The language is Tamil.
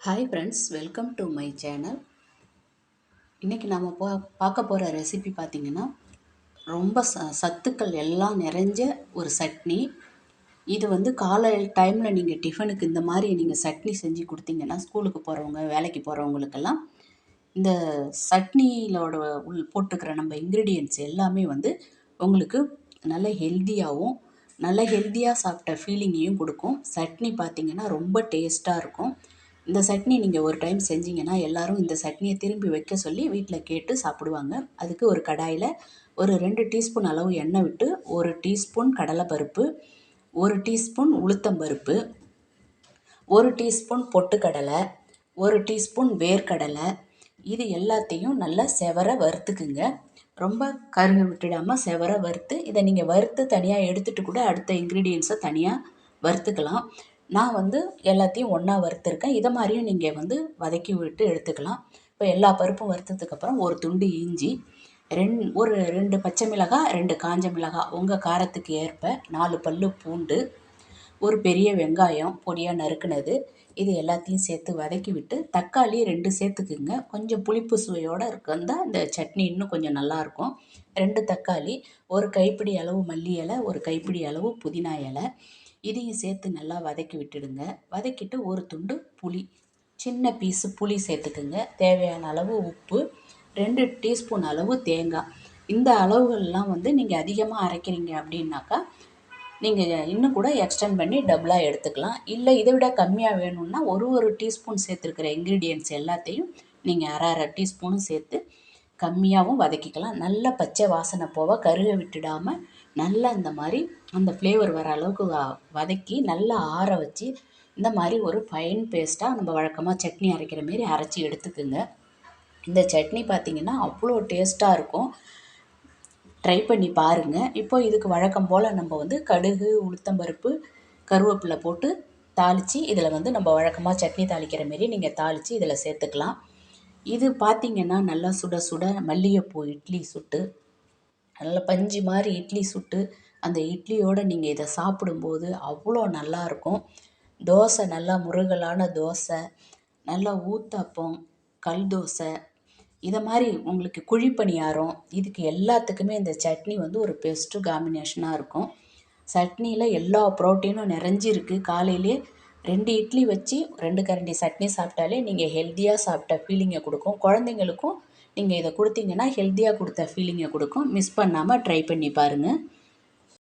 Hi friends welcome to my channel இன்றைக்கி நம்ம பா பார்க்க போகிற ரெசிபி பார்த்திங்கன்னா ரொம்ப ச சத்துக்கள் எல்லாம் நிறைஞ்ச ஒரு சட்னி. இது வந்து காலை டைமில் நீங்கள் டிஃபனுக்கு இந்த மாதிரி நீங்கள் சட்னி செஞ்சு கொடுத்தீங்கன்னா ஸ்கூலுக்கு போகிறவங்க வேலைக்கு போகிறவங்களுக்கெல்லாம் இந்த சட்னியிலோட உள் போட்டுக்கிற நம்ம இன்க்ரீடியன்ட்ஸ் எல்லாமே வந்து உங்களுக்கு நல்ல ஹெல்த்தியாகவும் நல்ல ஹெல்த்தியாக சாப்பிட்ட ஃபீலிங்கையும் கொடுக்கும். சட்னி பார்த்திங்கன்னா ரொம்ப டேஸ்ட்டாக இருக்கும். இந்த சட்னி நீங்கள் ஒரு டைம் செஞ்சீங்கன்னா எல்லோரும் இந்த சட்னியை திரும்பி வைக்க சொல்லி வீட்டில் கேட்டு சாப்பிடுவாங்க. அதுக்கு ஒரு கடாயில் ஒரு ரெண்டு டீஸ்பூன் அளவு எண்ணெய் விட்டு ஒரு டீஸ்பூன் கடலைப்பருப்பு ஒரு டீஸ்பூன் உளுத்தம்பருப்பு ஒரு டீஸ்பூன் பொட்டுக்கடலை ஒரு டீஸ்பூன் வேர்க்கடலை. இது எல்லாத்தையும் நல்லா செவர வறுத்துக்குங்க. ரொம்ப கருக விட்டுடாமல் செவர வறுத்து இதை நீங்கள் வறுத்து தனியாக எடுத்துகிட்டு கூட அடுத்த இன்க்ரீடியன்ஸை தனியாக வறுத்துக்கலாம். நான் வந்து எல்லாத்தையும் ஒன்றா வறுத்துருக்கேன். இதை மாதிரியும் நீங்கள் வந்து வதக்கி விட்டு எடுத்துக்கலாம். இப்போ எல்லா பருப்பும் வறுத்ததுக்கப்புறம் ஒரு துண்டு இஞ்சி ரெண் ஒரு ரெண்டு பச்சை மிளகாய் ரெண்டு காஞ்ச மிளகாய். உங்கள் காரத்துக்கு ஏற்ப நாலு பல் பூண்டு ஒரு பெரிய வெங்காயம் பொடியாக நறுக்குனது. இது எல்லாத்தையும் சேர்த்து வதக்கி விட்டு தக்காளி ரெண்டு சேர்த்துக்குங்க. கொஞ்சம் புளிப்பு சுவையோடு இருந்தால் இந்த சட்னி இன்னும் கொஞ்சம் நல்லாயிருக்கும் ரெண்டு தக்காளி ஒரு கைப்பிடி அளவு மல்லி இலை ஒரு கைப்பிடி அளவு புதினா இலை. இதையும் சேர்த்து நல்லா வதக்கி விட்டுடுங்க. வதக்கிட்டு ஒரு துண்டு புளி சின்ன பீஸு புளி சேர்த்துக்குங்க. தேவையான அளவு உப்பு ரெண்டு டீஸ்பூன் அளவு தேங்காய். இந்த அளவுகள்லாம் வந்து நீங்கள் அதிகமாக அரைக்கிறீங்க அப்படின்னாக்கா நீங்கள் இன்னும் கூட எக்ஸ்டெண்ட் பண்ணி டபுளாக எடுத்துக்கலாம். இல்லை இதை விட கம்மியாக வேணும்னா ஒரு ஒரு டீஸ்பூன் சேர்த்துருக்கிற இன்க்ரீடியன்ட்ஸ் எல்லாத்தையும் நீங்கள் அரை அரை டீஸ்பூனும் சேர்த்து கம்மியாகவும் வதக்கிக்கலாம். நல்ல பச்சை வாசனை போக கருக விட்டுடாமல் நல்லா இந்த மாதிரி அந்த ஃப்ளேவர் வர அளவுக்கு வ வதக்கி நல்லா ஆற வச்சு இந்த மாதிரி ஒரு ஃபைன் பேஸ்ட்டாக நம்ம வழக்கமாக சட்னி அரைக்கிற மாரி அரைச்சி எடுத்துக்குங்க. இந்த சட்னி பார்த்திங்கன்னா அவ்வளோ டேஸ்ட்டாக இருக்கும். ட்ரை பண்ணி பாருங்கள் இப்போ இதுக்கு வழக்கம் போல் நம்ம வந்து கடுகு உளுத்தம்பருப்பு கருவேப்பிலை போட்டு தாளித்து இதில் வந்து நம்ம வழக்கமாக சட்னி தாளிக்கிற மாரி நீங்கள் தாளித்து இதில் சேர்த்துக்கலாம். இது பார்த்திங்கன்னா நல்லா சுட சுட மல்லிகைப்பூ இட்லி சுட்டு நல்லா பஞ்சு மாதிரி இட்லி சுட்டு அந்த இட்லியோடு நீங்கள் இதை சாப்பிடும்போது அவ்வளோ நல்லாயிருக்கும் தோசை நல்லா முருகலான தோசை நல்லா ஊத்தப்பம் கல் தோசை இதை மாதிரி உங்களுக்கு குழி பணியாரம் இதுக்கு எல்லாத்துக்குமே இந்த சட்னி வந்து ஒரு பெஸ்ட்டு காம்பினேஷனாக இருக்கும். சட்னியில் எல்லா ப்ரோட்டீனும் நிறைஞ்சிருக்கு. காலையிலே ரெண்டு இட்லி வச்சு ரெண்டு கரண்டி சட்னி சாப்பிட்டாலே நீங்கள் ஹெல்த்தியாக சாப்பிட்ட ஃபீலிங்கை கொடுக்கும். குழந்தைங்களுக்கும் நீங்கள் இதை கொடுத்தீங்கன்னா ஹெல்த்தியாக கொடுத்த ஃபீலிங்கை கொடுக்கும். மிஸ் பண்ணாமல் ட்ரை பண்ணி பாருங்கள்